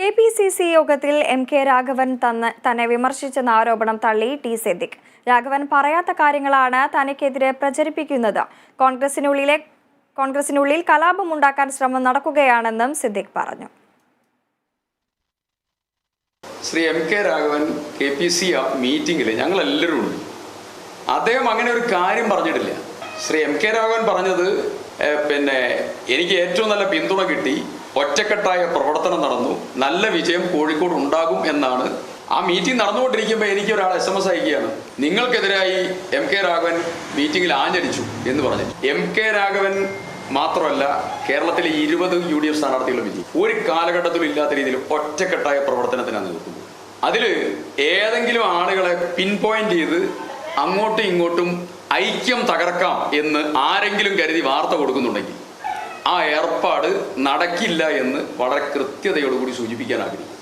K P C C യോഗത്തിൽ M K Raghavan തന്ന് തന്നെ വിമർശിച്ചെന്ന ആരോപണം തള്ളി ടി സിദ്ദിഖ്. രാഘവൻ പറയാത്ത കാര്യങ്ങളാണ് തനിക്കെതിരെ പ്രചരിപ്പിക്കുന്നത്. കോൺഗ്രസിനുള്ളിലെ കോൺഗ്രസിനുള്ളിൽ കലാപമുണ്ടാക്കാൻ ശ്രമം നടക്കുകയാണെന്നും സിദ്ദിഖ് പറഞ്ഞു. Shri M K Raghavan K P C മീറ്റിംഗിൽ ഞങ്ങൾ എല്ലാവരും ഉണ്ട്. അദ്ദേഹം അങ്ങനെ ഒരു കാര്യം പറഞ്ഞിട്ടില്ല. ശ്രീ എം കെ രാഘവൻ പറഞ്ഞത് പിന്നെ എനിക്ക് ഏറ്റവും നല്ല പിന്തുണ കിട്ടി ഒറ്റക്കെട്ടായ പ്രവർത്തനം നടന്നു. നല്ല വിജയം കോഴിക്കോട് ഉണ്ടാകും എന്നാണ് ആ മീറ്റിംഗ് നടന്നുകൊണ്ടിരിക്കുമ്പോൾ എനിക്ക് ഒരാൾ എസ് എം എസ് അയക്കുകയാണ്. നിങ്ങൾക്കെതിരായി എം കെ രാഘവൻ മീറ്റിംഗിൽ ആഞ്ഞടിച്ചു എന്ന് പറഞ്ഞു. എം കെ രാഘവൻ മാത്രമല്ല കേരളത്തിലെ ഇരുപത് യു ഡി എഫ് സ്ഥാനാർത്ഥികളും വിജയി ഒരു കാലഘട്ടത്തിലും ഇല്ലാത്ത രീതിയിൽ ഒറ്റക്കെട്ടായ പ്രവർത്തനത്തിനാണ് നിൽക്കുന്നത് അതിൽ ഏതെങ്കിലും ആളുകളെ പിൻ പോയിന്റ് ചെയ്ത് അങ്ങോട്ടും ഇങ്ങോട്ടും ഐക്യം തകർക്കാം എന്ന് ആരെങ്കിലും കരുതി വാർത്ത കൊടുക്കുന്നുണ്ടെങ്കിൽ ആ ഏർപ്പാട് നടക്കില്ല എന്ന് വളരെ കൃത്യതയോടുകൂടി സൂചിപ്പിക്കാൻ ആഗ്രഹിക്കും